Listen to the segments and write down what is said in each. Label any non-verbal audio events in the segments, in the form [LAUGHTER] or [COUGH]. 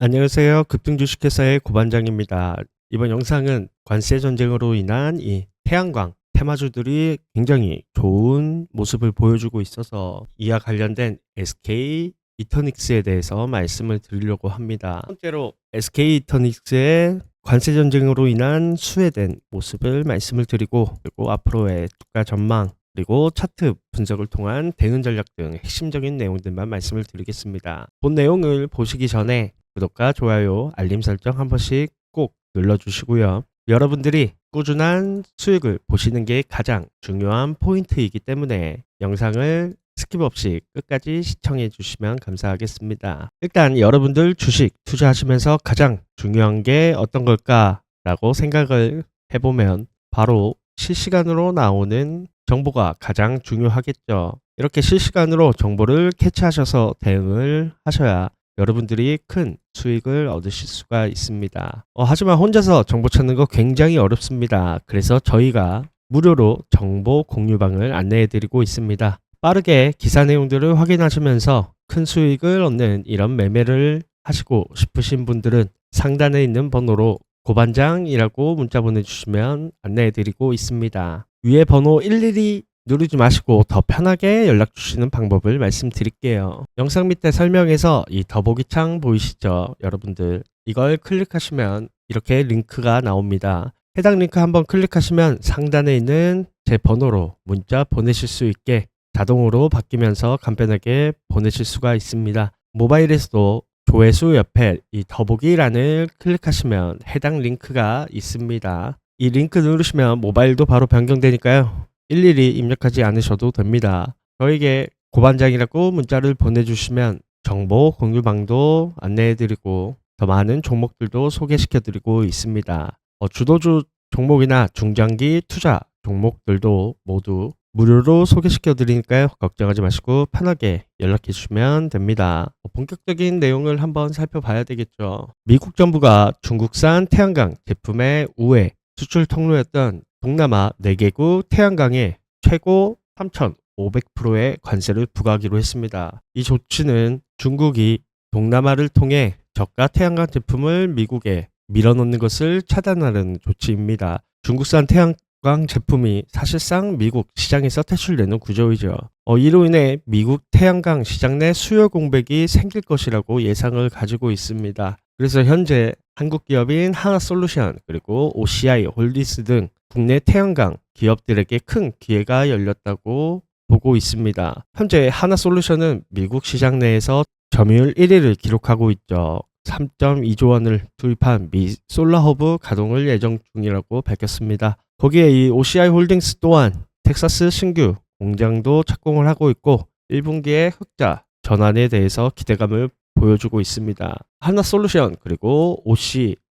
안녕하세요. 급등주식회사의 고반장입니다. 이번 영상은 관세 전쟁으로 인한 이 태양광 테마주들이 굉장히 좋은 모습을 보여주고 있어서 이와 관련된 SK 이터닉스에 대해서 말씀을 드리려고 합니다. 첫 번째로 SK 이터닉스의 관세 전쟁으로 인한 수혜된 모습을 말씀을 드리고 그리고 앞으로의 주가 전망 그리고 차트 분석을 통한 대응 전략 등 핵심적인 내용들만 말씀을 드리겠습니다. 본 내용을 보시기 전에 구독과 좋아요, 알림 설정 한 번씩 꼭 눌러주시고요. 여러분들이 꾸준한 수익을 보시는 게 가장 중요한 포인트이기 때문에 영상을 스킵 없이 끝까지 시청해 주시면 감사하겠습니다. 일단 여러분들 주식 투자하시면서 가장 중요한 게 어떤 걸까라고 생각을 해보면 바로 실시간으로 나오는 정보가 가장 중요하겠죠. 이렇게 실시간으로 정보를 캐치하셔서 대응을 하셔야 여러분들이 큰 수익을 얻으실 수가 있습니다. 어, 하지만 혼자서 정보 찾는 거 굉장히 어렵습니다. 그래서 저희가 무료로 정보 공유방을 안내해 드리고 있습니다. 빠르게 기사 내용들을 확인하시면서 큰 수익을 얻는 이런 매매를 하시고 싶으신 분들은 상단에 있는 번호로 고반장이라고 문자 보내주시면 안내해 드리고 있습니다. 위에 번호 112 누르지 마시고 더 편하게 연락 주시는 방법을 말씀드릴게요. 영상 밑에 설명에서 이 더보기 창 보이시죠? 여러분들 이걸 클릭하시면 이렇게 링크가 나옵니다. 해당 링크 한번 클릭하시면 상단에 있는 제 번호로 문자 보내실 수 있게 자동으로 바뀌면서 간편하게 보내실 수가 있습니다. 모바일에서도 조회수 옆에 이 더보기란을 클릭하시면 해당 링크가 있습니다. 이 링크 누르시면 모바일도 바로 변경되니까요. 일일이 입력하지 않으셔도 됩니다. 저에게 고반장이라고 문자를 보내주시면 정보 공유방도 안내해드리고 더 많은 종목들도 소개시켜드리고 있습니다. 어, 주도주 종목이나 중장기 투자 종목들도 모두 무료로 소개시켜 드리니까요. 걱정하지 마시고 편하게 연락해 주시면 됩니다. 어, 본격적인 내용을 한번 살펴봐야 되겠죠. 미국 정부가 중국산 태양광 제품의 우회 수출 통로였던 동남아 4개국 태양광에 최고 3,500%의 관세를 부과하기로 했습니다. 이 조치는 중국이 동남아를 통해 저가 태양광 제품을 미국에 밀어넣는 것을 차단하는 조치입니다. 중국산 태양광 제품이 사실상 미국 시장에서 퇴출되는 구조이죠. 어, 이로 인해 미국 태양광 시장 내 수요 공백이 생길 것이라고 예상을 가지고 있습니다. 그래서 현재 한국 기업인 하나솔루션 그리고 OCI 홀디스 등 국내 태양광 기업들에게 큰 기회가 열렸다고 보고 있습니다. 현재 하나솔루션은 미국 시장 내에서 점유율 1위를 기록하고 있죠. 3.2조 원을 투입한 미 솔라허브 가동을 예정 중이라고 밝혔습니다. 거기에 이 OCI 홀딩스 또한 텍사스 신규 공장도 착공을 하고 있고 1분기의 흑자 전환에 대해서 기대감을 보여주고 있습니다. 하나솔루션 그리고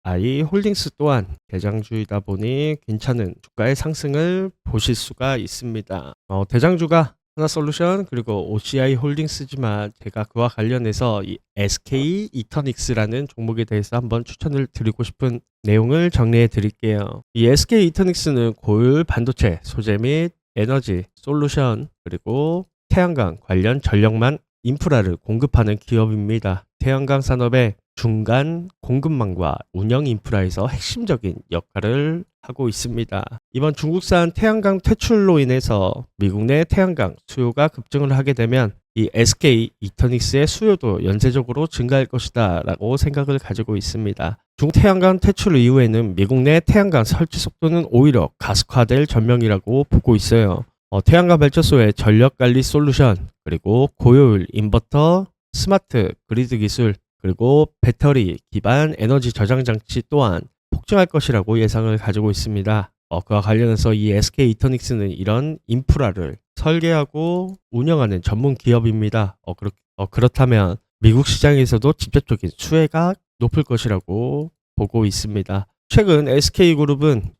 OCI 홀딩스 또한 대장주이다 보니 괜찮은 주가의 상승을 보실 수가 있습니다. 어, 대장주가 하나솔루션 그리고 OCI 홀딩스지만 제가 그와 관련해서 이 SK 이터닉스라는 종목에 대해서 한번 추천을 드리고 싶은 내용을 정리해 드릴게요. 이 SK 이터닉스는 고율 반도체 소재 및 에너지 솔루션 그리고 태양광 관련 전력만 인프라를 공급하는 기업입니다. 태양광 산업의 중간 공급망과 운영 인프라에서 핵심적인 역할을 하고 있습니다. 이번 중국산 태양광 퇴출로 인해서 미국 내 태양광 수요가 급증을 하게 되면 이 SK 이터닉스의 수요도 연쇄적으로 증가할 것이다 라고 생각을 가지고 있습니다. 중태양광 퇴출 이후에는 미국 내 태양광 설치 속도는 오히려 가속화될 전명이라고 보고 있어요. 어, 태양광 발전소의 전력 관리 솔루션, 그리고 고효율 인버터, 스마트 그리드 기술, 그리고 배터리 기반 에너지 저장 장치 또한 폭증할 것이라고 예상을 가지고 있습니다. 어, 그와 관련해서 이 SK 이터닉스는 이런 인프라를 설계하고 운영하는 전문 기업입니다. 어, 그렇, 어, 그렇다면 미국 시장에서도 직접적인 수혜가 높을 것이라고 보고 있습니다. 최근 SK그룹은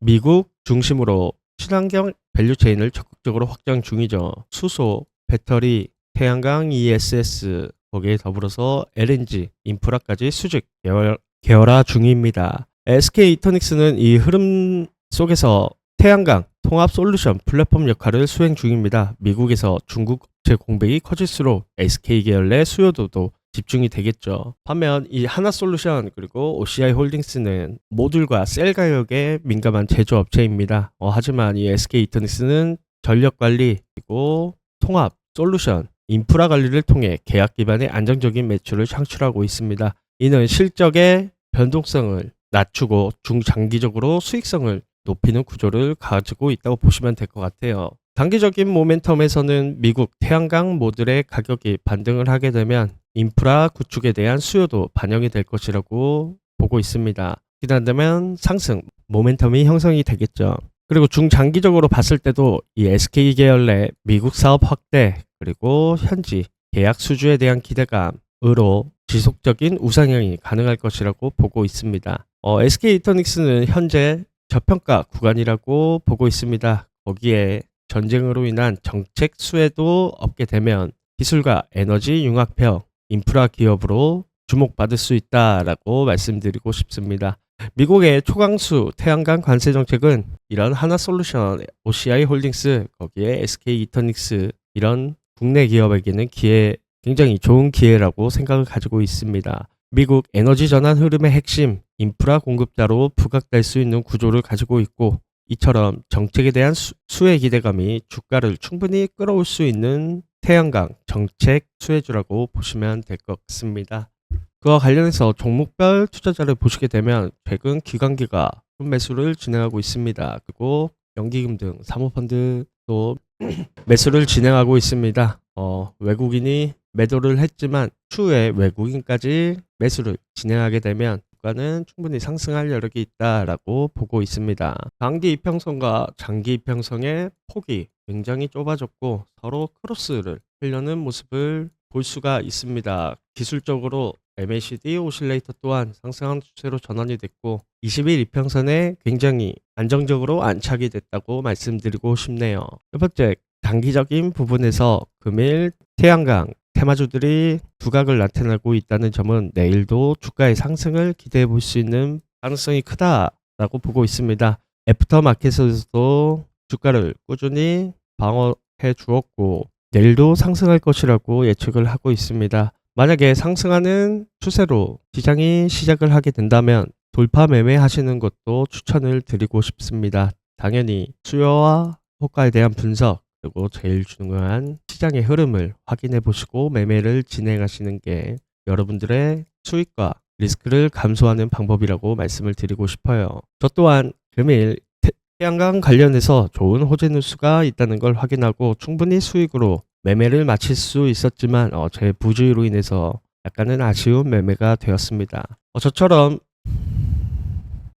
미국 중심으로 친환경 밸류체인을 적극적으로 확장 중이죠. 수소, 배터리, 태양광 ESS, 거기에 더불어서 LNG, 인프라까지 수직 계열, 계열화 중입니다. SK 이터닉스는 이 흐름 속에서 태양광 통합 솔루션 플랫폼 역할을 수행 중입니다. 미국에서 중국 업체 공백이 커질수록 SK 계열 내 수요도도 집중이 되겠죠. 반면 이 하나 솔루션 그리고 OCI 홀딩스는 모듈과 셀 가격에 민감한 제조업체입니다. 어, 하지만 이 SK 이터닉스는 전력 관리 그리고 통합 솔루션 인프라 관리를 통해 계약 기반의 안정적인 매출을 창출하고 있습니다. 이는 실적의 변동성을 낮추고 중장기적으로 수익성을 높이는 구조를 가지고 있다고 보시면 될 것 같아요. 단기적인 모멘텀에서는 미국 태양광 모듈의 가격이 반등을 하게 되면 인프라 구축에 대한 수요도 반영이 될 것이라고 보고 있습니다. 기다리면 상승, 모멘텀이 형성이 되겠죠. 그리고 중장기적으로 봤을 때도 이 SK 계열 내 미국 사업 확대 그리고 현지 계약 수주에 대한 기대감으로 지속적인 우상향이 가능할 것이라고 보고 있습니다. 어, SK 이터닉스는 현재 저평가 구간이라고 보고 있습니다. 거기에 전쟁으로 인한 정책 수혜도 없게 되면 기술과 에너지 융합형 인프라 기업으로 주목받을 수 있다라고 말씀드리고 싶습니다. 미국의 초강수 태양광 관세 정책은 이런 하나솔루션, OCI 홀딩스, 거기에 SK 이터닉스 이런 국내 기업에게는 기회 굉장히 좋은 기회라고 생각을 가지고 있습니다. 미국 에너지 전환 흐름의 핵심 인프라 공급자로 부각될 수 있는 구조를 가지고 있고 이처럼 정책에 대한 수, 수혜 기대감이 주가를 충분히 끌어올 수 있는 태양광 정책 수혜주라고 보시면 될 것 같습니다. 그와 관련해서 종목별 투자자를 보시게 되면 최근 기관기가 매수를 진행하고 있습니다. 그리고 연기금 등 사모펀드도 [CLEARS THROAT] 매수를 진행하고 있습니다. 어, 외국인이 매도를 했지만 추후에 외국인까지 매수를 진행하게 되면 주가는 충분히 상승할 여력이 있다라고 보고 있습니다. 단기 이평선과 장기 이평선의 폭이 굉장히 좁아졌고 서로 크로스를 하려는 모습을 볼 수가 있습니다. 기술적으로 MACD 오실레이터 또한 상승한 추세로 전환이 됐고 20일 이평선에 굉장히 안정적으로 안착이 됐다고 말씀드리고 싶네요. 첫 번째 단기적인 부분에서 금일 태양광 테마주들이 두각을 나타내고 있다는 점은 내일도 주가의 상승을 기대해 볼 수 있는 가능성이 크다라고 보고 있습니다. 애프터 마켓에서도 주가를 꾸준히 방어해 주었고 내일도 상승할 것이라고 예측을 하고 있습니다. 만약에 상승하는 추세로 시장이 시작을 하게 된다면 돌파 매매 하시는 것도 추천을 드리고 싶습니다. 당연히 수요와 호가에 대한 분석 그리고 제일 중요한 시장의 흐름을 확인해 보시고 매매를 진행하시는 게 여러분들의 수익과 리스크를 감소하는 방법이라고 말씀을 드리고 싶어요. 저 또한 금일 태- 태양광 관련해서 좋은 호재 뉴스가 있다는 걸 확인하고 충분히 수익으로 매매를 마칠 수 있었지만 어, 제 부주의로 인해서 약간은 아쉬운 매매가 되었습니다. 어, 저처럼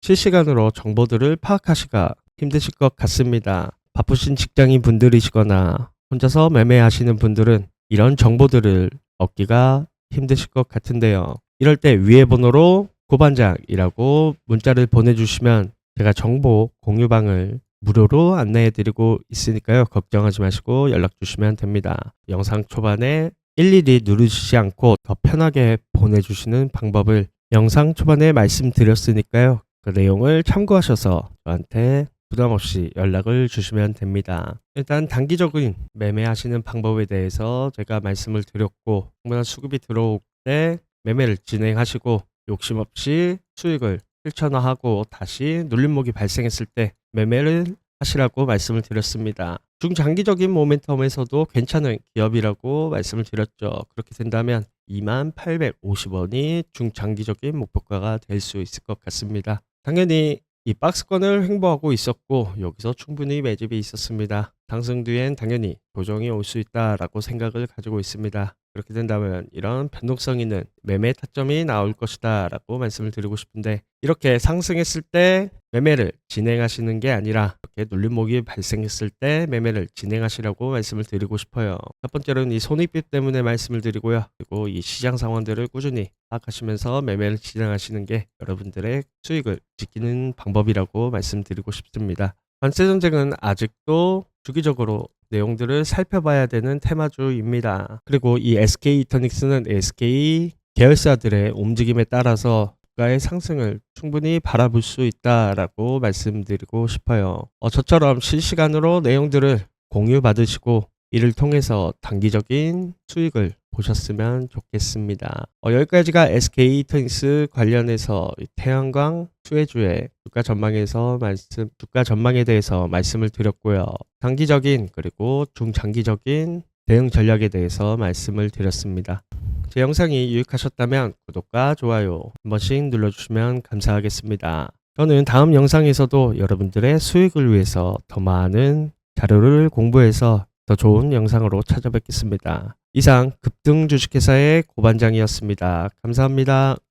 실시간으로 정보들을 파악하시기가 힘드실 것 같습니다. 바쁘신 직장인 분들이시거나 혼자서 매매하시는 분들은 이런 정보들을 얻기가 힘드실 것 같은데요. 이럴 때 위에 번호로 고반장이라고 문자를 보내주시면 제가 정보 공유방을 무료로 안내해드리고 있으니까요. 걱정하지 마시고 연락 주시면 됩니다. 영상 초반에 일일이 누르시지 않고 더 편하게 보내주시는 방법을 영상 초반에 말씀드렸으니까요. 그 내용을 참고하셔서 저한테 부담 없이 연락을 주시면 됩니다. 일단 단기적인 매매하시는 방법에 대해서 제가 말씀을 드렸고 충분한 수급이 들어올 때 매매를 진행하시고 욕심 없이 수익을 실천화하고 다시 눌림목이 발생했을 때 매매를 하시라고 말씀을 드렸습니다. 중장기적인 모멘텀에서도 괜찮은 기업이라고 말씀을 드렸죠. 그렇게 된다면 2850원이 중장기적인 목표가가 될 수 있을 것 같습니다. 당연히 이 박스권을 횡보하고 있었고 여기서 충분히 매집이 있었습니다. 상승 뒤엔 당연히 조정이 올 수 있다라고 생각을 가지고 있습니다. 그렇게 된다면 이런 변동성 있는 매매 타점이 나올 것이다 라고 말씀을 드리고 싶은데 이렇게 상승했을 때 매매를 진행하시는 게 아니라 이렇게 눌림목이 발생했을 때 매매를 진행하시라고 말씀을 드리고 싶어요. 첫 번째로는 이 손익비 때문에 말씀을 드리고요. 그리고 이 시장 상황들을 꾸준히 파악하시면서 매매를 진행하시는 게 여러분들의 수익을 지키는 방법이라고 말씀드리고 싶습니다. 관세 전쟁은 아직도 주기적으로 내용들을 살펴봐야 되는 테마주입니다. 그리고 이 SK 이터닉스는 SK 계열사들의 움직임에 따라서 주가의 상승을 충분히 바라볼 수 있다라고 말씀드리고 싶어요. 어, 저처럼 실시간으로 내용들을 공유 받으시고 이를 통해서 단기적인 수익을 보셨으면 좋겠습니다. 어, 여기까지가 SK 이터닉스 관련해서 이 태양광 수혜주의 주가 전망에서 말씀, 주가 전망에 대해서 말씀을 드렸고요. 단기적인 그리고 중장기적인 대응 전략에 대해서 말씀을 드렸습니다. 제 영상이 유익하셨다면 구독과 좋아요 한 번씩 눌러주시면 감사하겠습니다. 저는 다음 영상에서도 여러분들의 수익을 위해서 더 많은 자료를 공부해서 더 좋은 영상으로 찾아뵙겠습니다. 이상 급등 주식회사의 고반장이었습니다. 감사합니다.